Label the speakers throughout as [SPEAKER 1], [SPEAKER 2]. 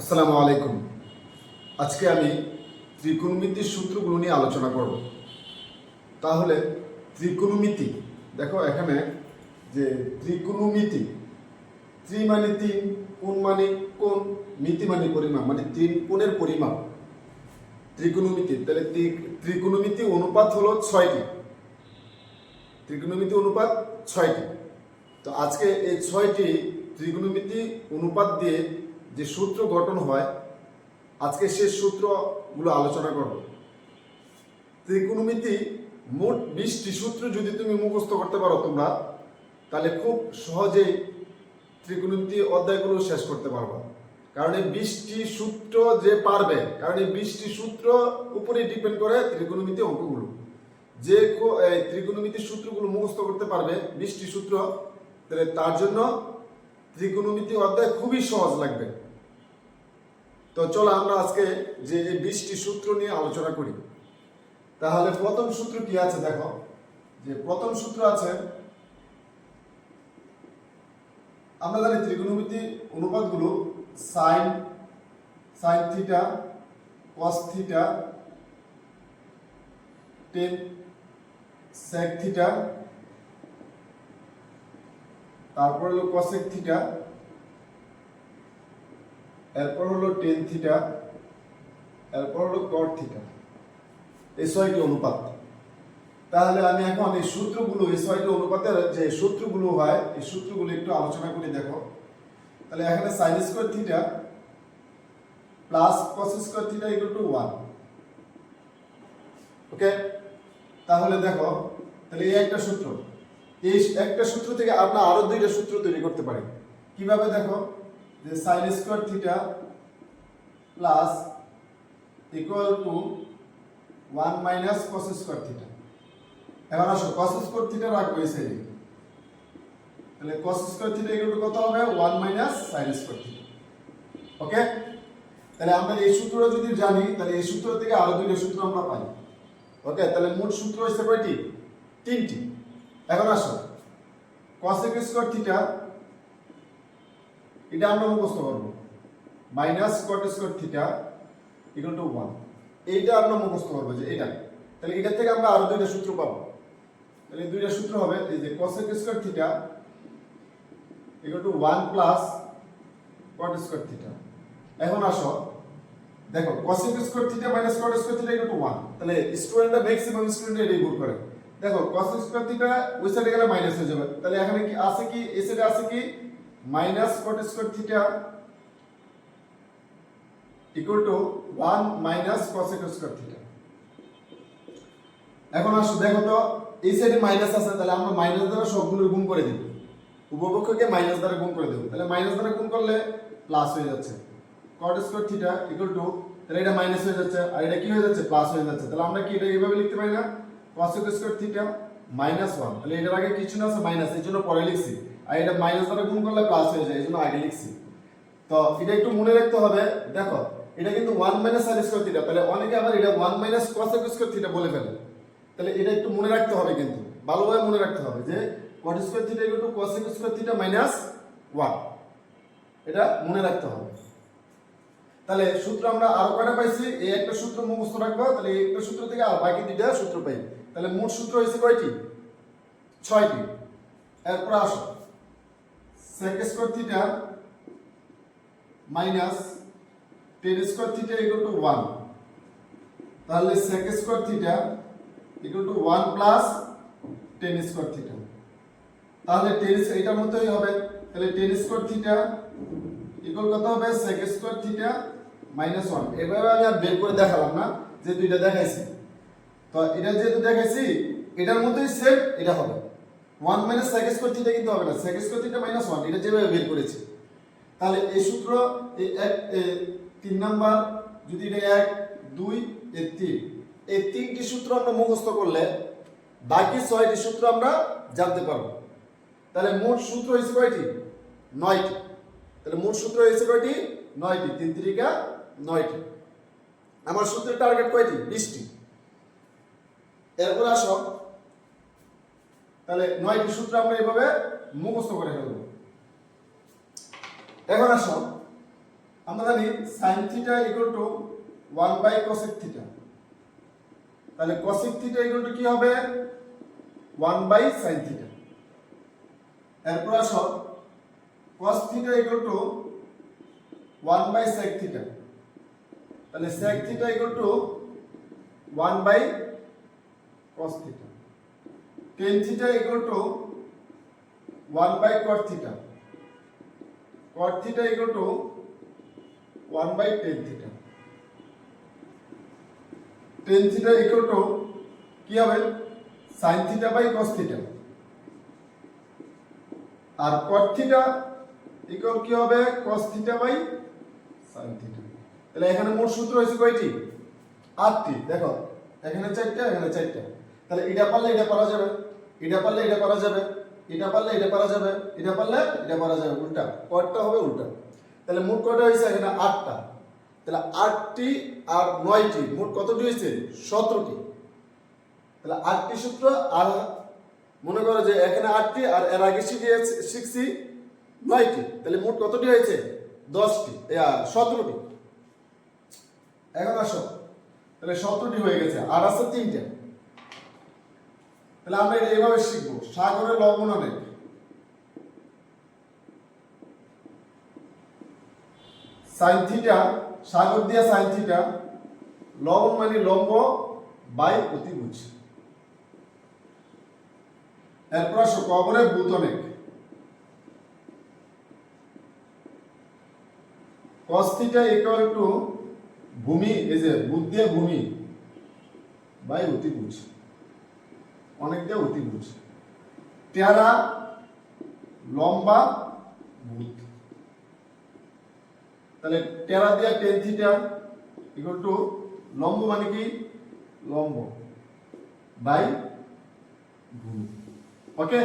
[SPEAKER 1] আসসালামু আলাইকুম। আজকে আমি ত্রিকোণমিতির সূত্রগুলো নিয়ে আলোচনা করব। তাহলে ত্রিকোণমিতি দেখো এখানে যে ত্রিকোণমিতি ত্রি মানে তিন কোণ মানে কোণ মিতি মানে পরিমাপ মানে তিন কোণের পরিমাপ। ত্রিকোণমিতি তাহলে ত্রি- ত্রিকোণমিতি অনুপাত হলো ছয়টি। ত্রিকোণমিতি অনুপাত ছয়টি। তো আজকে এই ছয়টি ত্রিকোণমিতি অনুপাত দিয়ে যে সূত্র গঠন হয়, আজকে সে সূত্রগুলো আলোচনা করব। ত্রিকোণমিতি মোট বিশটি সূত্র যদি তুমি মুখস্থ করতে পারো তোমরা, তাহলে খুব সহজেই ত্রিকোণমিতি অধ্যায়গুলো শেষ করতে পারবা। কারণ এই বিশটি সূত্র যে পারবে, কারণ এই বিশটি সূত্র উপরেই ডিপেন্ড করে ত্রিকোণমিতি অঙ্কগুলো। যে ত্রিকোণমিতির সূত্রগুলো মুখস্থ করতে পারবে, বিশটি সূত্র, তাহলে তার জন্য ত্রিকোণমিতি অধ্যায় খুবই সহজ লাগবে। তো চলো আমরা আজকে যে এই বিশটি সূত্র নিয়ে আলোচনা করি। তাহলে প্রথম সূত্র কি আছে দেখো? যে প্রথম সূত্র আছে, আমরা জানি ত্রিকোণমিতি অনুপাতগুলো sine sine theta cos theta tan sec theta তারপরে হলো কসেক থিটা এরপর হলো টেন থিটা এরপর হলো কট থিটা এই ছয়টি অনুপাত। তাহলে আমি এখন এই সূত্রগুলো এই ছয়টি অনুপাতের যে সূত্রগুলো হয়, এই সূত্রগুলো একটু আলোচনা করে দেখো। তাহলে এখানে sine square theta plus cos square theta equal to one okay তাহলে দেখো, তাহলে এই একটা সূত্র। এই একটা সূত্র থেকে আমরা আরও দুইটা সূত্র তৈরি করতে পারি। কীভাবে দেখো? যে sine square theta plus equal to one minus cos square theta এখন আসো কস স্কোয়ার থিটা রাখব এই সাইডে তাহলে cos square theta equal to কত হবে? One minus sine square theta okay তাহলে আমরা এই সূত্র যদি জানি, তাহলে এই সূত্র থেকে আরও দুইটা সূত্র আমরা পাই। ওকে তাহলে মোট সূত্র হচ্ছে কয়টি? তিনটি। এখন আসো cosec স্কয়ার থিটা এটা আমরা মুখস্থ করব। Minus cot square theta equal to 1 এইটা আমরা মুখস্থ করব যে এটা। তাহলে এটা থেকে আমরা আরও দুইটা সূত্র পাবো। তাহলে দুইটা সূত্র হবে এই যে cosec square theta equal to 1 plus cot square theta এখন আসো। দেখো cosec square theta minus cot square theta equal to 1 তাহলে স্টুডেন্টরা ম্যাক্সিমাম স্টুডেন্ট এটাই ভুল করে। দেখো, cos স্কয়ার থিটা ওই সাইডে গেলে মাইনাস হয়ে যাবে। তাহলে এখানে কি আছে কি? এই সাইডে আছে কি? Minus cot square theta equal to 1 minus cosec square theta এখন আসো, দেখো তো, এই সাইডে মাইনাস আছে, তাহলে আমরা মাইনাস দ্বারা সবগুলো গুণ করে দিব। উপপক্ষকে মাইনাস দ্বারা গুণ করে দেব। তাহলে মাইনাস দ্বারা গুণ করলে প্লাস হয়ে যাচ্ছে। cot square theta equal to তাহলে এটা মাইনাস হয়ে যাচ্ছে, আর এটা কি হয়ে যাচ্ছে? প্লাস হয়ে যাচ্ছে। তাহলে আমরা কি এটা এইভাবে লিখতে পারি না? cosec square theta minus one তাহলে এটার আগে কিছু না আছে? মাইনাস এই জন্য পরে লিখছি। আর এটা মাইনাস দ্বারা গুণ করলে প্লাস হয়ে যায়, এই জন্য আগে লিখছি। তো এটা একটু মনে রাখতে হবে, দেখো, এটা কিন্তু one minus sine square theta তাহলে অনেকে আবার এটা one minus cosec square theta বলে ফেলে। তাহলে এটা একটু মনে রাখতে হবে কিন্তু, ভালোভাবে মনে রাখতে হবে যে cot square theta equal to cosec square theta minus one এটা মনে রাখতে হবে। তাহলে সূত্র আমরা আরও কয়টা পাইছি? এই একটা সূত্র মুখস্থ রাখব, তাহলে এই একটা সূত্র থেকে আর বাকি দুইটা সূত্র পাই। তাহলে মোট সূত্র হয়েছে কয়টি? ছয়টি। এরপর আসো। Sec square theta minus tan square theta equal to one তাহলে sec square theta equal to one plus tan square theta তাহলে টেন এইটার মতোই হবে। তাহলে টেন স্কোয়ার থিটা ইকুয়াল কত হবে? sec square theta minus one এভাবে আমি আর বের করে দেখালাম না, যে দুইটা দেখাইছি। তো এটা যেহেতু দেখাইছি, এটার মতোই সেম এটা হবে। One minus sec square theta কিন্তু হবে না। sec square theta minus one এটা যেভাবে বের করেছি। তাহলে এই সূত্র, এই এক তিন নাম্বার, যদি এটা এক, দুই, এ তিন। এই তিনটি সূত্র আমরা মুখস্থ করলে বাকি ছয়টি সূত্র আমরা জানতে পারব। তাহলে মোট সূত্র হয়েছে কয়টি? নয়টি। তাহলে মোট সূত্র হয়েছে কয়টি? নয়টি। তিন তিরিকা নয়টি। আমার সূত্রের টার্গেট কয়টি? বিশটি। এরপর আসো। তাহলে নয়টি সূত্র আমরা এভাবে মুখস্থ করে ফেলব। এখন আসো। আমরা জানি sine theta equal to one by cosec theta তাহলে কসেক থিটা ইকুয়াল টু কি হবে? ওয়ান বাই সাইন থিটা এরপর আসো। Cos theta equal to one by sec theta তাহলে sec theta equal to one by cos theta tan theta equal to one by cot theta cot theta equal to one by tan theta tan theta equal to কি হবে? Sine theta by cos theta R caught theta equal কি হবে? Cos theta by sine theta তাহলে এখানে মোট সূত্র হয়েছে কয়টি? আটটি। দেখো, এখানে চারটা এখানে চারটা। তাহলে এটা পারলে এটা পারা যাবে, এটা পারলে এটা পারা যাবে, এটা পারলে এটা পারা যাবে, এটা পারলে এটা পারা যাবে, উল্টা। কয়টা হবে উল্টা? তাহলে মোট কয়টা হয়েছে? এখানে আটটা। তাহলে আটটি আর নয়টি, মোট কতটি হয়েছে? সতেরোটি। তাহলে আটটি সূত্র, আর মনে করো যে এখানে আটটি, আর এর আগে শিখিয়েছি শিখছি নয়টি। তাহলে মোট কতটি হয়েছে? দশটি। সতেরোটি। এখন আসো। তাহলে সতেরোটি হয়ে গেছে। আর আছে তিনটে। তাহলে আমরা এটা এইভাবে শিখব। সাগরের লবণ অনেক সাইন থিটা সাগর দিয়া সাইন থিটা লবণ মানে লম্ব বাই অতিভুজ। এরপর আসো কবরের ভূত অনেক কস্তিটা equal to ভূমি, এই যে দিয়ে ভূমি, বাই অতিভুজ। অনেক দিয়ে অতিভুজ। তেরা লম্বা, ভূত। তাহলে টেরা দিয়া টেন থিটা ইকুয়াল টু লম্ব মানে কি? লম্ব বাই ভূমি ওকে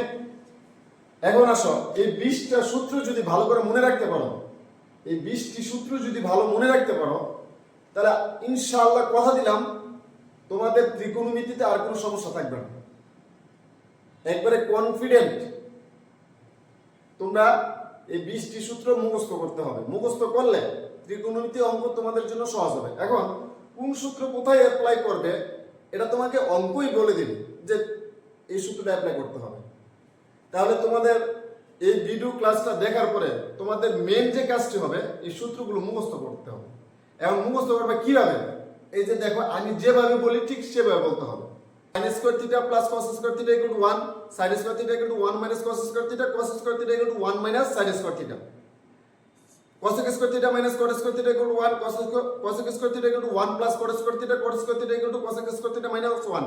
[SPEAKER 1] এখন আসো, এই বিশটা সূত্র যদি ভালো করে মনে রাখতে পারো, এই বিশটি সূত্র যদি ভালো মনে রাখতে পারো, তাহলে ইনশাআল্লাহ কথা দিলাম, তোমাদের ত্রিকোণমিতিতে আর কোনো সমস্যা থাকবে না। একবারে কনফিডেন্ট তোমরা এই বিশটি সূত্র মুখস্থ করতে হবে। মুখস্থ করলে ত্রিকোণমিতি অঙ্ক তোমাদের জন্য সহজ হবে। এখন, কোন সূত্র কোথায় অ্যাপ্লাই করবে, এটা তোমাকে অঙ্কই বলে দেবে যে এই সূত্রটা অ্যাপ্লাই করতে হবে। তাহলে তোমাদের এই ভিডিও ক্লাসটা দেখার পরে তোমাদের মেন যে কাজটি হবে, এই সূত্রগুলো মুখস্থ করতে হবে। এবং মুখস্থ করবে কীভাবে? এই যে দেখো, আমি যেভাবে বলি ঠিক সেভাবে বলতে হবে। Sin square theta plus cos square theta equal to 1 sin square theta equal to 1 minus cos square theta cos square theta equal to 1 minus sin square theta cosec square theta minus cot square theta equal to 1 cos cosec square theta equal to 1 plus cot square theta cot square theta equal to cosec square theta minus 1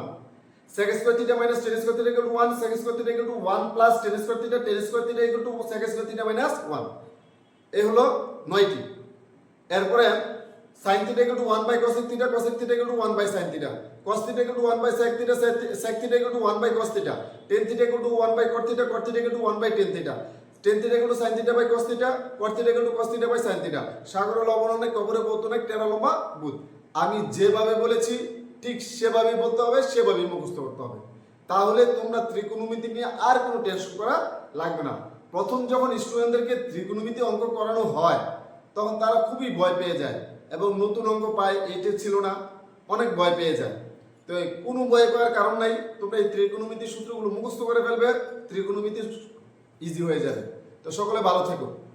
[SPEAKER 1] sec square theta minus tan square theta equal to 1 sec square theta equal to 1 plus tan square theta tan square theta equal to sec square theta minus 1 এই হলো নয়টি এরপরে sin theta equal to 1 by cosec theta cosec theta equal to 1 by sin theta cos theta equal to 1 by sec theta sec theta equal to 1 by cos theta tan theta equal to 1 by cot theta cot theta equal to 1 by tan theta tan theta equal to sin theta by cos theta cot theta equal to cos theta by sin theta সাগরে লবণ অনেক কবরে বহুত অনেক টেরা লম্বা বুধ। আমি যেভাবে বলেছি, ঠিক সেভাবেই বলতে হবে, সেভাবেই মুখস্থ করতে হবে। তাহলে তোমরা ত্রিকোণমিতি নিয়ে আর কোনো টেনশন করা লাগবে না। প্রথম যখন স্টুডেন্টদেরকে ত্রিকোণমিতি অঙ্ক করানো হয়, তখন তারা খুবই ভয় পেয়ে যায়। এবং নতুন অঙ্গ পায়, এইটা ছিল না। অনেক ভয় পেয়ে যায়। তো কোনো ভয় পাওয়ার কারণ নাই। তোমরা এই ত্রিকোণমিতি সূত্রগুলো মুখস্থ করে ফেলবে, ত্রিকোণমিতি ইজি হয়ে যাবে। তো সকলে ভালো থেকো।